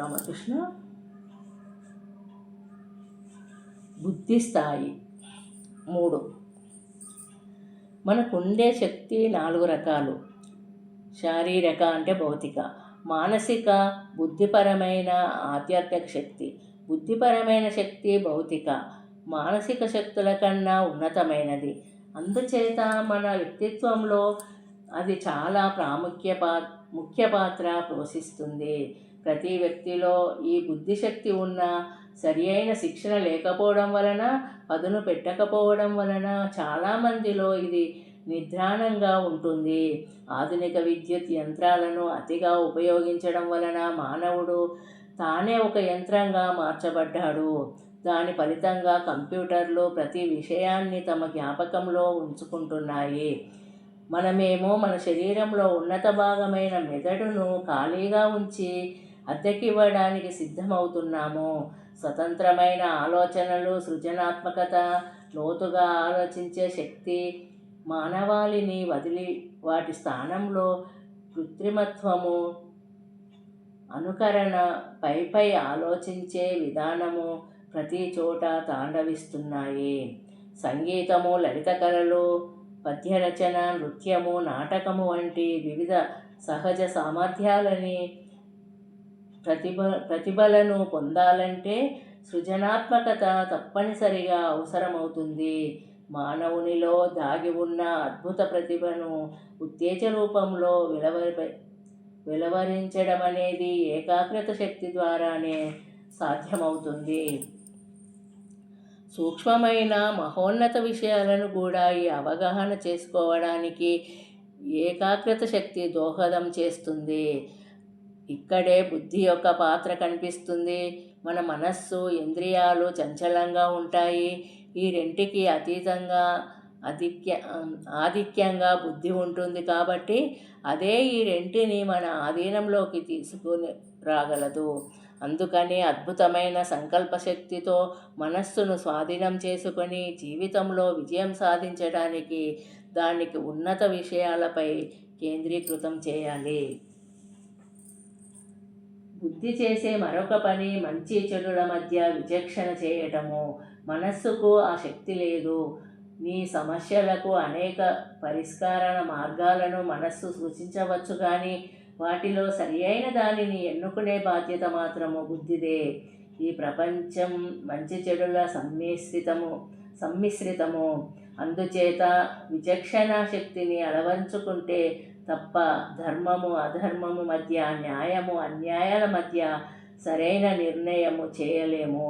రామకృష్ణ బుద్ధి స్థాయి మూడు. మనకుండే శక్తి నాలుగు రకాలు. శారీరక అంటే భౌతిక మానసిక బుద్ధిపరమైన ఆధ్యాత్మిక శక్తి. బుద్ధిపరమైన శక్తి భౌతిక మానసిక శక్తుల కన్నా ఉన్నతమైనది. అందుచేత మన వ్యక్తిత్వంలో అది చాలా ప్రాముఖ్య పా ముఖ్య పాత్ర పోషిస్తుంది. ప్రతి వ్యక్తిలో ఈ బుద్ధిశక్తి ఉన్న సరి అయిన శిక్షణ లేకపోవడం వలన పదును పెట్టకపోవడం వలన చాలామందిలో ఇది నిద్రాణంగా ఉంటుంది. ఆధునిక విద్యుత్ యంత్రాలను అతిగా ఉపయోగించడం వలన మానవుడు తానే ఒక యంత్రంగా మార్చబడ్డాడు. దాని ఫలితంగా కంప్యూటర్లు ప్రతి విషయాన్ని తమ జ్ఞాపకంలో ఉంచుకుంటున్నాయి. మనమేమో మన శరీరంలో ఉన్నత భాగమైన మెదడును ఖాళీగా ఉంచి అద్దెకివ్వడానికి సిద్ధమవుతున్నాము? స్వతంత్రమైన ఆలోచనలు సృజనాత్మకత లోతుగా ఆలోచించే శక్తి మానవాళిని వదిలి వాటి స్థానంలో కృత్రిమత్వము అనుకరణ పైపై ఆలోచించే విధానము ప్రతి చోట తాండవిస్తున్నాయి. సంగీతము లలిత కళలు పద్యరచన నృత్యము నాటకము వంటి వివిధ సహజ సామర్థ్యాలని ప్రతిభ ప్రతిభలను పొందాలంటే సృజనాత్మకత తప్పనిసరిగా అవసరమవుతుంది. మానవునిలో దాగి ఉన్న అద్భుత ప్రతిభను ఉత్తేజ రూపంలో వెలవరి వెలువరించడం అనేది ఏకాగ్రత శక్తి ద్వారానే సాధ్యమవుతుంది. సూక్ష్మమైన మహోన్నత విషయాలను కూడా ఈ అవగాహన చేసుకోవడానికి ఏకాగ్రత శక్తి దోహదం చేస్తుంది. ఇక్కడే బుద్ధి యొక్క పాత్ర కనిపిస్తుంది. మన మనస్సు ఇంద్రియాలు చంచలంగా ఉంటాయి. ఈ రెంటికి అతీతంగా అధిక్య ఆధిక్యంగా బుద్ధి ఉంటుంది కాబట్టి అదే ఈ రెంటిని మన ఆధీనంలోకి తీసుకుని రాగలదు. అందుకని అద్భుతమైన సంకల్ప శక్తితో మనస్సును స్వాధీనం చేసుకొని జీవితంలో విజయం సాధించడానికి దానికి ఉన్నత విషయాలపై కేంద్రీకృతం చేయాలి. బుద్ధి చేసే మరొక పని మంచి చెడుల మధ్య విచక్షణ చేయటము. మనస్సుకు ఆ శక్తి లేదు. నీ సమస్యలకు అనేక పరిష్కార మార్గాలను మనస్సు సూచించవచ్చు కానీ వాటిలో సరి అయిన దానిని ఎన్నుకునే బాధ్యత మాత్రము బుద్ధిదే. ఈ ప్రపంచం మంచి చెడుల సమ్మిశ్రితము సమ్మిశ్రితము. అందుచేత విచక్షణ శక్తిని అలవంచుకుంటే తప్ప ధర్మము అధర్మము మధ్య న్యాయము అన్యాయాల మధ్య సరైన నిర్ణయము చేయలేము.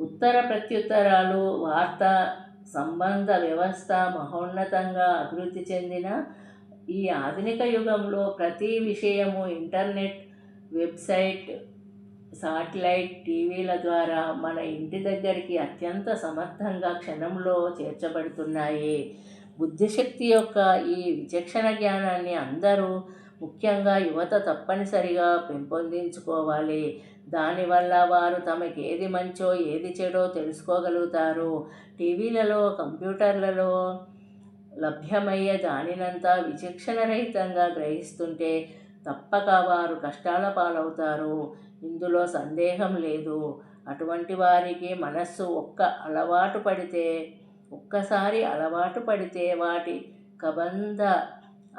ఉత్తర ప్రత్యుత్తరాలు వార్తా సంబంధ వ్యవస్థ మహోన్నతంగా అభివృద్ధి చెందిన ఈ ఆధునిక యుగంలో ప్రతి విషయము ఇంటర్నెట్ వెబ్సైట్ సాటిలైట్ టీవీల ద్వారా మన ఇంటి దగ్గరికి అత్యంత సమర్థంగా క్షణంలో చేర్చబడుతున్నాయి. బుద్ధిశక్తి యొక్క ఈ విచక్షణ జ్ఞానాన్ని అందరూ ముఖ్యంగా యువత తప్పనిసరిగా పెంపొందించుకోవాలి. దానివల్ల వారు తమకి ఏది మంచో ఏది చెడో తెలుసుకోగలుగుతారు. టీవీలలో కంప్యూటర్లలో లభ్యమయ్యే దానినంతా విచక్షణరహితంగా గ్రహిస్తుంటే తప్పక వారు కష్టాల పాలవుతారు. ఇందులో సందేహం లేదు. అటువంటి వారికి మనస్సు ఒక్క అలవాటు పడితే ఒక్కసారి అలవాటు పడితే వాటి కబంధ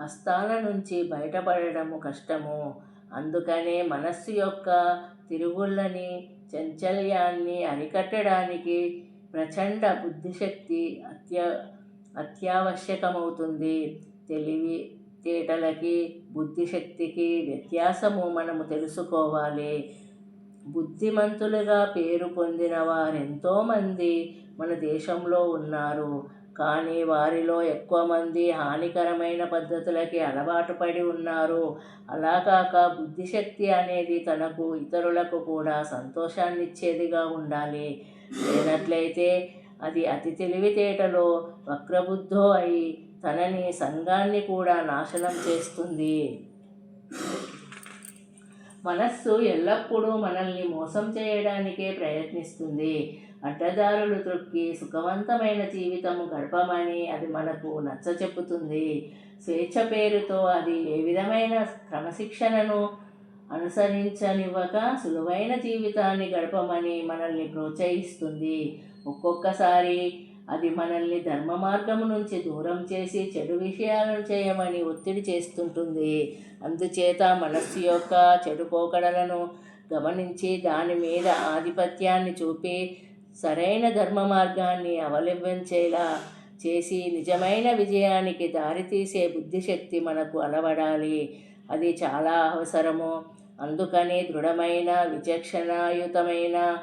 అస్తాల నుంచి బయటపడటము కష్టము. అందుకనే మనస్సు యొక్క తిరుగుళ్ళని చంచల్యాన్ని అరికట్టడానికి ప్రచండ బుద్ధిశక్తి అత్య అత్యావశ్యకమవుతుంది. తెలివి తేటలకి బుద్ధిశక్తికి వ్యత్యాసము మనము తెలుసుకోవాలి. బుద్ధిమంతులుగా పేరు పొందిన వారెంతోమంది మన దేశంలో ఉన్నారు. కానీ వారిలో ఎక్కువ మంది హానికరమైన పద్ధతులకి అలవాటు పడి ఉన్నారు. అలా కాక బుద్ధిశక్తి అనేది తనకు ఇతరులకు కూడా సంతోషాన్ని ఇచ్చేదిగా ఉండాలి. లేనట్లయితే అది అతి తెలివితేటలో వక్రబుద్ధో అయి తనని సంఘాన్ని కూడా నాశనం చేస్తుంది. మనస్సు ఎల్లప్పుడూ మనల్ని మోసం చేయడానికే ప్రయత్నిస్తుంది. అడ్డదారులు త్రొక్కి సుఖవంతమైన జీవితము గడపమని అది మనకు నచ్చ చెప్పుతుంది స్వేచ్ఛ పేరుతో అది ఏ విధమైన క్రమశిక్షణను అనుసరించనివ్వక సులువైన జీవితాన్ని గడపమని మనల్ని ప్రోత్సహిస్తుంది. ఒక్కొక్కసారి అది మనల్ని ధర్మ మార్గము నుంచి దూరం చేసి చెడు విషయాలను చేయమని ఒత్తిడి చేస్తుంటుంది. అందుచేత మనస్సు యొక్క చెడు పోకడలను గమనించి దాని మీద ఆధిపత్యాన్ని చూపి సరైన ధర్మ మార్గాన్ని అవలంబించేలా చేసి నిజమైన విజయానికి దారితీసే బుద్ధిశక్తి మనకు అలవడాలి. అది చాలా అవసరము. అందుకని దృఢమైన విచక్షణాయుతమైన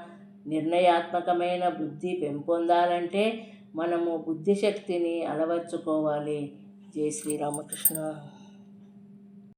నిర్ణయాత్మకమైన బుద్ధి పెంపొందాలంటే మనము బుద్ధిశక్తిని అలవర్చుకోవాలి. జై శ్రీరామకృష్ణ